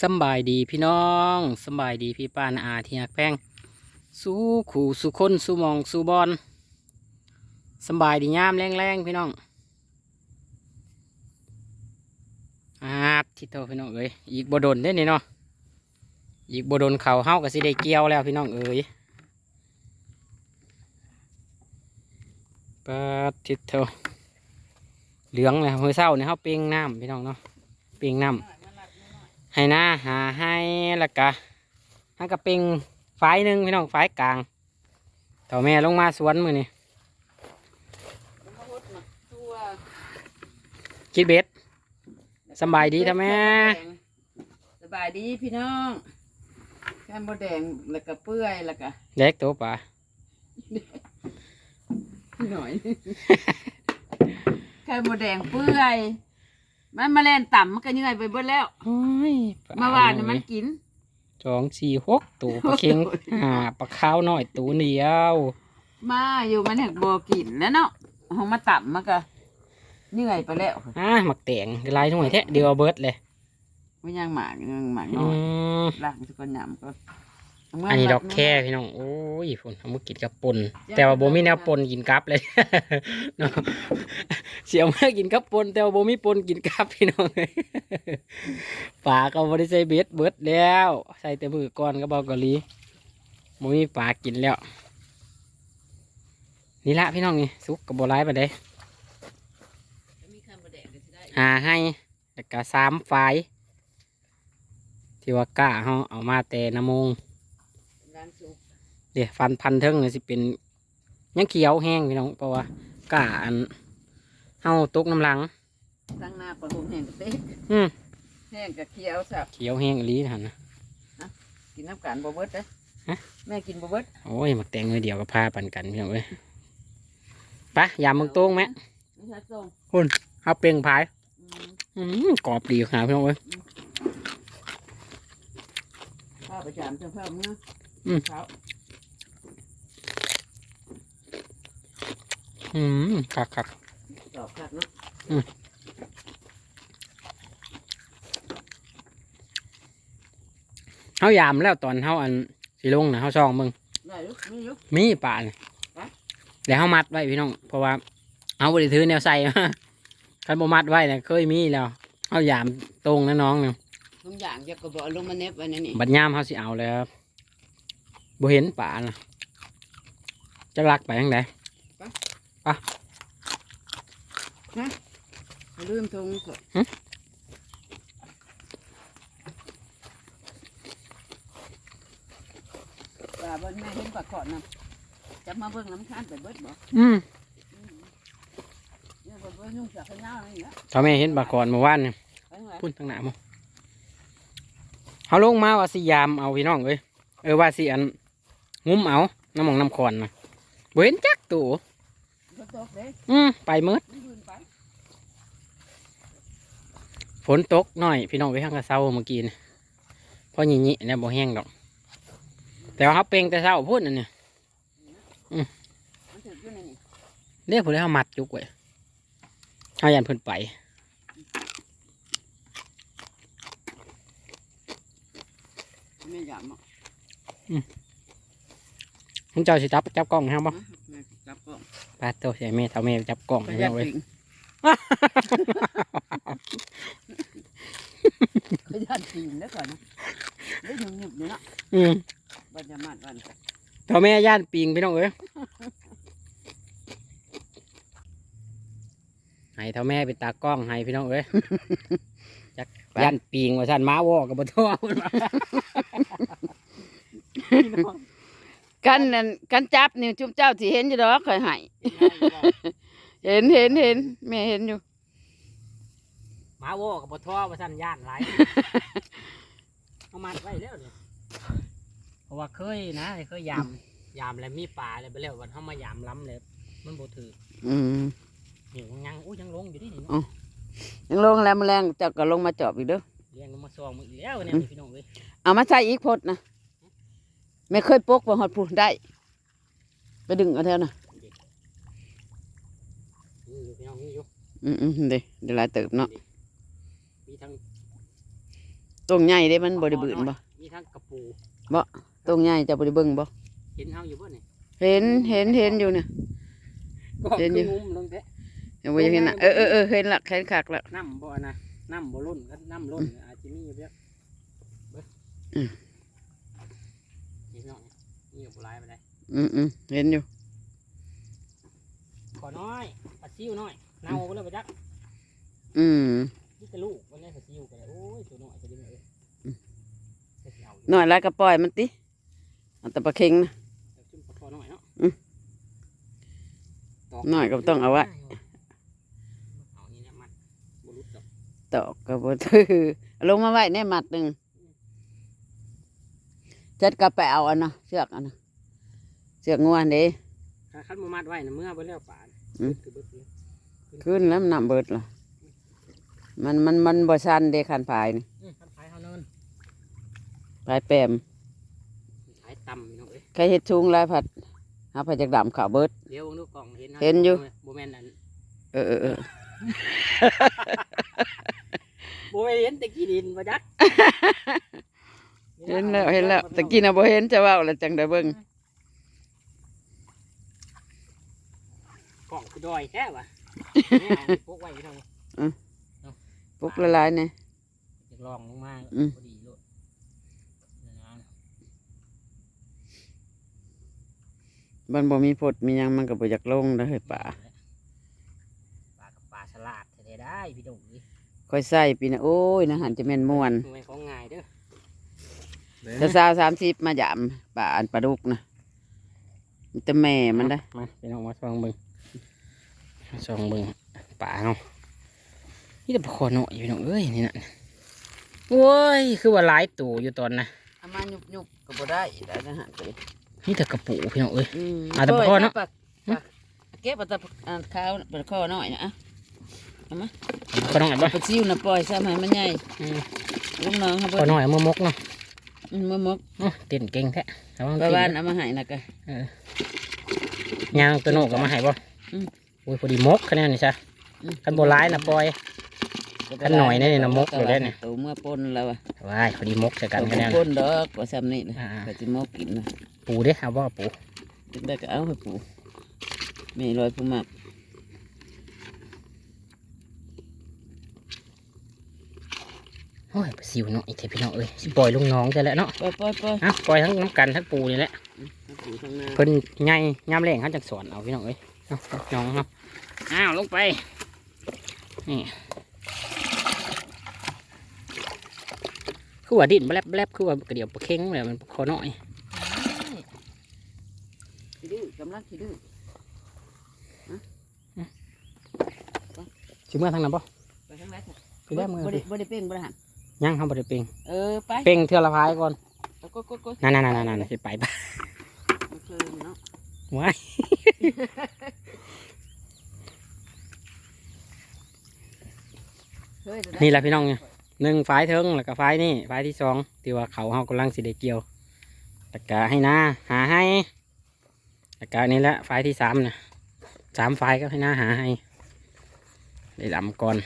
สบายดีพี่น้องสบายดีพี่ป้านาอาที่หักแพงสู้ขู่สู้คนสู้มองสู้บอลสบายดียามแรงๆพี่น้องอาที่โตพี่น้องเอ้ยอีกบโดนได้นี่เนาะอีกบโดนเขาเฮาก็สิได้เกี่ยวแล้วพี่น้องเอ้ยปาดทิโตเหลืองเลยเมือเศร้าเนี่ยเฮาเปียงน้ำพี่น้องเนาะเปียงน้ำ ให้หน้าหาให้แล้วก็ให้กระปิงฝายหนึ่งพี่น้องฝายกลางเต่าแม่ลงมาสวนมือนี่คิดเบ็ดสำบายดีท่าแม่สบายดีพี่น้องแค่มดแดงแล้วก็เปื่อยแล้วก็เด็กตัวป่าหน่อยแค่มดแดงเปื่อย มันมาแล่นต่ำมันก็เหนื่อยไปเบิดแล้ว โอ้ยปลเมื่อวานน่ะมันกิน สองสี่หกตัวปลาเค็งอ่าปลาขาวน้อยตัวเดียวมาอยู่มันแหกบ่กินแล้วเนาะเฮามาต่ำมันก็เหนื่อยไปแล้วอ่าหมักแตงลายหน่วยแท้เดียวเอาเบิร์ดเลยไม่ยังหมากยังหมากอืน้อยมล้างทุกคนยำก็เมื่อันนี้รัดอกแค่พี่น้องโอ้ยฝนเอามากินกับปนแต่ว่าโบมีแนวปนกินกับเลยเนาะเสียวมากินกับปนแต่ว่าโบมีปนกินกับพี่น้องปลาก็บริใส่เบ็ดเบิดแล้ว ใส่แต่มือก่อนก็บอกกะลีโบมีปลากินแล้ว นี่ละพี่น้องนี่สุกกับโบร้ายไปเลยมีได้หาให้แล้วก็สามฝายที่ว่ากล้าเขาเอามาแต่น้ำมงเดี๋ยวฟันพันเทิงเนี่ยสิเป็นยังเขียวแห้งพี่น้องเพราะว่ากาอัน เฮาตกน้ำหลังตั้งหน้าประหุมแห้งกะเต๊กอืมแห้งกะเคี้ยวสับเขียวแห้งอีหลีหันนะ กินน้ำกันบ่เบิดเด้อฮะ แม่กินบ่เบิดโอ้ยมาแต่งมือเดียวกับพาปันกันพี่น้องเอ้ยไปะยามมึงโต้งไหมไม่ใช่ส่งเอาเปลียงพายอืมอืมกรอบดีขนาดพี่น้องเอ้ย ข้าวประจำจะเพิ่มเนื้ออืมเขาอืมคักคัก ตอบคักเนาะเฮายามแล้วตอนเฮาอันสิลงนะเฮาซองมึงได้อยุมีอยุ มีป่าน่ะฮะ แล้วเฮามัดไว้พี่น้อง เพราะว่าเอาบริถือแนวใส่มาคันบ่มัดไว้เนี่ยเคยมีแล้วเฮายามตรงนะน้องเนี่ยทุกอย่างจะกระบอกลงมาเน็บไว้ในนี่บัดยามเขาสิเอาแล้วบ่เห็นป่านะจะลักไปยังไง ลืมทงก่อนหึว่าเบิ่งแม่เห็นปลาขอดนะจะมาเบิ่งน้ำท่านไปเบิดบ่อืมเนี่ยบ่เบิ่งยุ่งจากขย้าวอะไรอย่างเงี้ยถ้าแม่เห็นปลาก่อนเมื่อวานเนี่ยไปไหนพุ่นทางหน้ามั้เขาลงมาว่าสิยามเอาพี่น้องเอ้ยเออว่าสิอันงุ้มเอาน้ำหมองน้ำคอนนะบ่เห็นจักตัวบ่ตกเด้อืมไปมืดมันยืนไป ฝนตกหน่อย พี่น้องไปข้างกระเซาเมื่อกี้นี่เพราะหญิๆเนี่ยบ่แห้งดอก แต่ว่าเขาเปลงแต่เช้าพุ่นอันเนี่ยมันถึงอยู่ในนี่เรียกผู้ใดเขามัดจุกไว้เขายันเพิ่นไปไม่ยามเนาะมึงเจ้าสิจับจับกล้องให้เฮาบ่แม่จับกล้องปาโตใส่แม่เท่าแม่จับกล้องไปให้ยัเฮาดเว้ ยปิงไปยัดปิงแล้วก่อนนะได้หยุบๆนี่เนาะอืมบัญญัติวันเท่าแม่ย่านปิงพี่น้องเอ้ยให้เท่าแม่เป็นตากล้องให้พี่น้องเอ้ยจักย่านปิงว่าซั่นหมาวอกับบ่ท้อเพิ่นว่ากันนั่นกันจับนี่จุ๊บเจ้าสิเห็นอยู่ดอกเคยให้ เห็นเห็นเห็นแม่เห็นอยู่ หมาวอกับบ่ท้อว่าซั่นย่านหลาย เอามัดไว้แล้วเนี่ยเพราะว่าเคยนะเคยยามยามแล้วมีปลาแล้วไปแล้ววันเฮามายามล้ำเลยมันบ่ถืออืมนี่ยังยังอู้ยังลงอยู่ดินี่อ๋อยังลงแล้วแมลงเจ้าก็ลงมาจอบอีกเด้อเลี้ยงลงมาซองมืออีกแล้วเนี่ยพี่น้องเอ้ยเอามาใส่อีกพดนะไม่เคยปกว่าหอดพูได้ ไปดึงเอาแถวน่ะ นี่อยู่พี่น้ องนี่อยู่อืมอืมเดี๋ยวเดี๋ยวหลายเติบเนาะมีทั้งตรงใหญ่เด้มันบ่ได้บืนบ่มีทั้งกระปูตรงใหญ่จะบ่ได้เบิ่งบ่เห็นเฮาอยู่บ่นี่เห็นเห็นเห็นอยู่เนี่ยก็เห็นอยู่คืองุ้มลงแท้ยังบ่ยังเห็นน่ะเออเออเออเห็นละเห็นคักละน้ำบ่นะน้ำบ่ล้นก็น้ำล้นอาจจะมีอยู่เยอะเบิ่งอืมนี่พี่น้องนี่อยู่บ่หลายไปได้อืมอืมเห็นอยู่ขอน้อยปลาซิวน้อย เน่าก็เลยไปจักอืมนี่จะลูกวันนี้ปลาซิวก็เลยโอ้ยตัวน้อยจะได้ไหมเอ้ยอืมเฮ็ดเอาอยู่น้อยแล้วก็ปล่อยมันติเอาแต่ปลาเค็งนะแต่จุ่มปลาคอน้อยเนาะอืมตอกน้อยก็ต้องเอาไว้เอานี่เนี่ยมันบ่รุดดอกตอกก็บ่ถือเอาลงมาไว้ในมัดหนึงจัดกระไปเอาอันน่ะเชือกอันน่ะเชือกงวนเด้ถ้าคันบ่มัดไว้น่ะเมื่อบ่แล้วป่านอืมคือเบิดเลย ขึ้นแล้วมันน้ำเบิดล่ะ มันมันมันบ่ชันเด้คันพายนี่อืมคันขายเฮาเนินพายแปมขายต่ำพี่น้องเอ้ยใครเฮ็ดชุงหลายผัดหาผัดจากดำขาวเบิดเดี๋ยวเบิ่งดูกล่องเห็นเห็นอยู่บ่แม่นอันเออเออเออบ่แม่นเห็นแต่ขี้ดินบ่จักเห็นแล้วเห็นแล้วตะกี้น่ะบ่เห็นจะเว้าแล้วจังได้เบิ่งกล่องคือดอยแท้ว่ะ ไม่เอาพกไว้พี่น้องปุกละลายเนี่ยจะลองลงมาอืมพอดีโลดนี่นะมันบ่มีพดมีหยังมันก็บ่อยากลงเด้อเฮ้ยป่าปลากับปลาฉลาดแท้ๆได้พี่น้องเอ้ยค่อยใส่ปีน่ะโอ้ยนะหันจะแม่นม่วนมันเป็นของง่ายเด้อถ้าสาว30มาหยามป่าอันปลาดุกนะมีแต่แม่มันได้อมาพี่น้องมาส่องเบิ่งมา ส่องเบิ่งปลาเนาะนี่แต่ปลาคอน้อยพี่น้องเอ้ยนี่น่ะโอ้ยคือว่าหลายตัวอยู่ตอนนะเอามายุบๆก็บ่ได้ได้นะฮะนี่แต่กระปูพี่น้องเอ้ยอืมอะแต่ปลาข้อเนาะปลาปลาเก็บเอาแต่อันขาวปลาข้อน้อยนะอะเอามาคอน้อยบ่ปลาซิวน่ะปล่อยซะให้มันใหญ่อืมลูกน้องเฮาคเบิ่องน้อยเอามือมกเนาะอืมมามกอื้อเต้นเก่งแท้ระวังปลาตีนบ้านเอามาให้น่ะก็ยางตัวโนกก็มาให้บ่ อืมโอ้ยพอดีมกคะแนนนี่ซะคันบ่ร้ายน่ะปล่อย คันหน่อยนี่น่ะมกอยู่ได้เนี่ย ตัวเมื่อปนแล้วอะว้ายพอดีมกใส่กันคะแนนปนดอกว่าซ้ำนี่นะอ่า ก็สิมกกินนะปูเด้เอาบ่ปูจึงได้ก็เอาให้ปู่แม่ลอยผู้มากโอ้ยปลาซิวเนาะอีเทพี่น้องเอ้ยสิปล่อยลุงน้องจะแล้วเนาะปล่อยปล่อยปล่อยอะปล่อยทั้งน้ำกันทั้งปูนี่แหละให้ปู่ทางหน้าเพิ่นใหญ่ยามแรงเขาจักสอนเอาพี่น้องเอ้ยเอาน้องเนาะ อ้าวลงไป นี่คือว่าดินแบลบแบลบคือว่ากระเดี่ยวปลาเค็งเลยมันคอน้อยขี้ดื้อกำลังขี้ดื้อสิเมื่อทางนั้นป่ไปทางไหนเถอะไปได้มือบ่ได้บ่ได้เป้งบ่ได้หันยังเขาบ่ได้เป่งเออไปเป่งเทือละพายก่อนเอากดกดกดนั่นนั่นนั่นนั่นสิไปปะเอาเชิญเนาะว้ายเฮ้ย นี่แหละพี่น้องเนี่ยหนึ่งฝ่ายเทิงแล้วก็ฝ่ายนี่ฝ่ายที่สองที่ว่าเขาเขากำลังสิได้เกี่ยวตะกะให้หน้าหาให้ตะกะนี่แหละฝ่ายที่สามนะสามฝ่ายก็ให้หน้าหาให้ได้ลำก่อน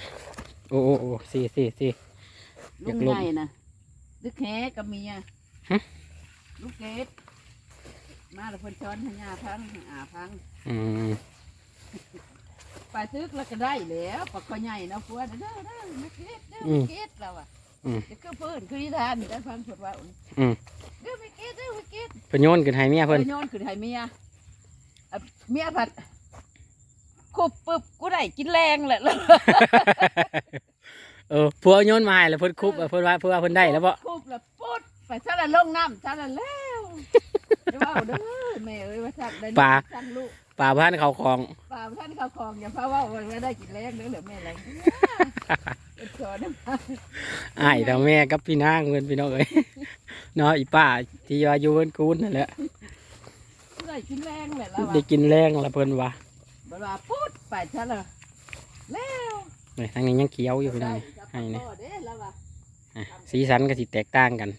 โอ้โอ้โอ้สี่สี่สี่ลุงใหญ่นะดึกแหกับเมียฮะลูกเกดมาแล้วเพิ่นช้อนให้ย่าพังให้อาพังอืม ไปซึกแล้วก็ได้แล้วปลาคอใหญ่เนาะพัวเด้อเด้อเด้อไม่เกดเด้ออืไม่มเกดเราอะอืม จะก็เพิ่นคือนิทานได้ฟังเพิ่นว่าอืมเด้อไม่เกดเด้อไม่เกดเพิ่นโยนขึ้นให้เมียเพิ่เพิ่นนโยนขึ้นให้เมียอะเมียผัดคุบปึ๊บกูได้กินแรงแหละเออผัวโยนมาให้แล้วเพิ่นคุบเออเพิ่นว่าเพิ่นว่าเพิ่นได้แล้วบ่คุบแล้วปุ๊ดไปซะละลงน้ำซะละแล้วจะว่าเอาเด้อแม่เอ้ยว่าทักได้สั่งลูก ป่าบ้านเขาของ ป่าท่านเขาคลองอย่าเพราะว่าวันไม่ได้กินแรงเด้อเหลือแม่แรงเป็นชอนมาอ้ายทั้งแม่กับพี่นางเพิ่นพี่น้องเอ้ยเนาะอีป้าที่ว่าอยู่เพิ่นกูนนั่นแหละได้กินแรงแหละแล้วได้กินแรงละเพิ่นว่าเวลาปุ๊ดไปซะละแล้วนี่ทางนี้ยังเขียวอยู่พี่น้องได้ให้นี่เด้อแล้วว่าอะสีสันก็สิแตกต่างกัน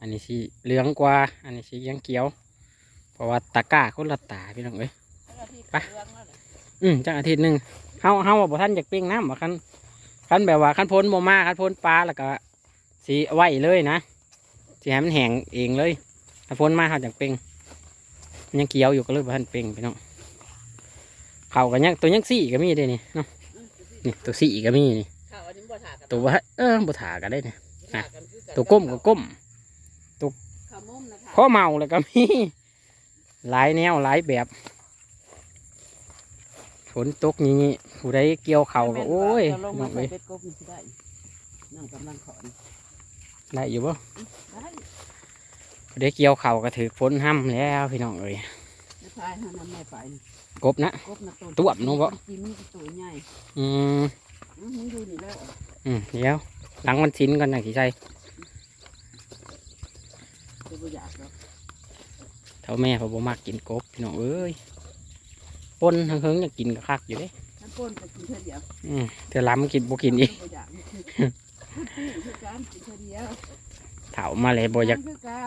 อันนี้สีเหลืองกว่า อันนี้สียังเขียว เพราะว่าตะกร้าคนละตาพี่น้องเอ้ย ไป อืมจังอาทิตย์หนึ่งเฮาเฮาว่าบ่ท่านอยากเปรี้ยงน้ำว่าคันคันแบบว่าคันพ้นบ่มาคันพ้นปลาแล้วก็สีไว้เลยนะสีให้มันแห้งเองเลยถ้าฝนมาเขาจังเป่งมันยังเกี่ยวอยู่ก็เลยบ่ทันเป่งพี่น้องเขากันยังตัวยังสี่ก็มีเด้นี่เนาะนี่ตัวสี่ก็มีนี่ข้าวอันนี้บ่ถากันตัวว่าเออบ่ถากันได้เนี่ยถากันคือกันตัวก้มก็ก้ม ข้าวมุมนะค่ะข้อเมาแล้วก็มี หลายแนวหลายแบบ ฝนตกอย่างนี้ผู้ใดเกี่ยวเขาก็โอ้ยจะลงน้มาองใส่เอ้ยเป็ดกบนี่สิได้นั่งกำลังขอนได้อยู่บ่ได้ผู้ใดเกี่ยวเขาก็ถือฝนห้ำแล้วพี่น้องเอ้ยไม่พายหาน้ำแม่ไปนี่กบนะ กบนะตัวตวบน้องบ่ กินมันก็ตัวใหญ่อืมอื้อมึงดูนี่แล้วอืมเดี๋ยวหลังวันชิ้นก่อนอย่างที่ใช่จะบ่อยากหรอก เท่าแม่เขาบ่มักกินกบพี่น้องเอ้ยปนทั้งเฮิงอยากกินก็คักอยู่เด้ถ้าก้นก็กินเท่าเดียวอืมเธอล้ำกินบ่กินอีกบ่อยากคือคือการกินเท่าเดียวเถามาเลยบ่อยาก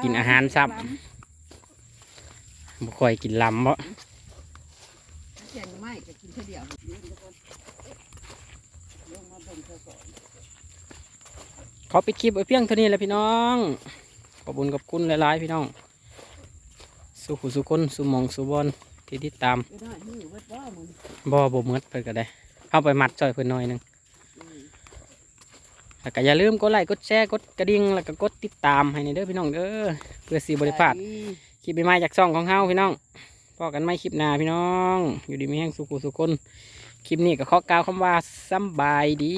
กินอาหารซ้บ่ค่อยกินล้ำบ่แกงไม่ก็กินเท่าเดียวเดี๋ยวเดี๋ยวก่อนลงมาเบิ่งเธอก่อนขอปิดคลิปไว้เพียงเท่านี้แหละพี่น้อง ขอบคุญขอบคุณหลายๆพี่น้อง สุขุสุคนสุหมองสุบอลที่ติดตามก็ได้หื้อเวัดว่ามึงบ่บ่หมดเพิ่นก็ได้เอาไปมัดจ่อยเพิ่นหน่อยหนึงอืมแล้วก็อย่าลืมกดไลค์กดแชร์กดกระดิ่งแล้วก็กดติดตามให้ในเด้อพี่น้องเด้อเพื่อสิบ่ได้พลาดคลิปใหม่ๆจากช่องของเฮาพี่น้องพอกันไม่คลิปหน้าพี่น้อง อยู่ดีมีแห้งสุขุสุคนคลิปนี้ก็ขอกล่าวคำว่าสำบายดี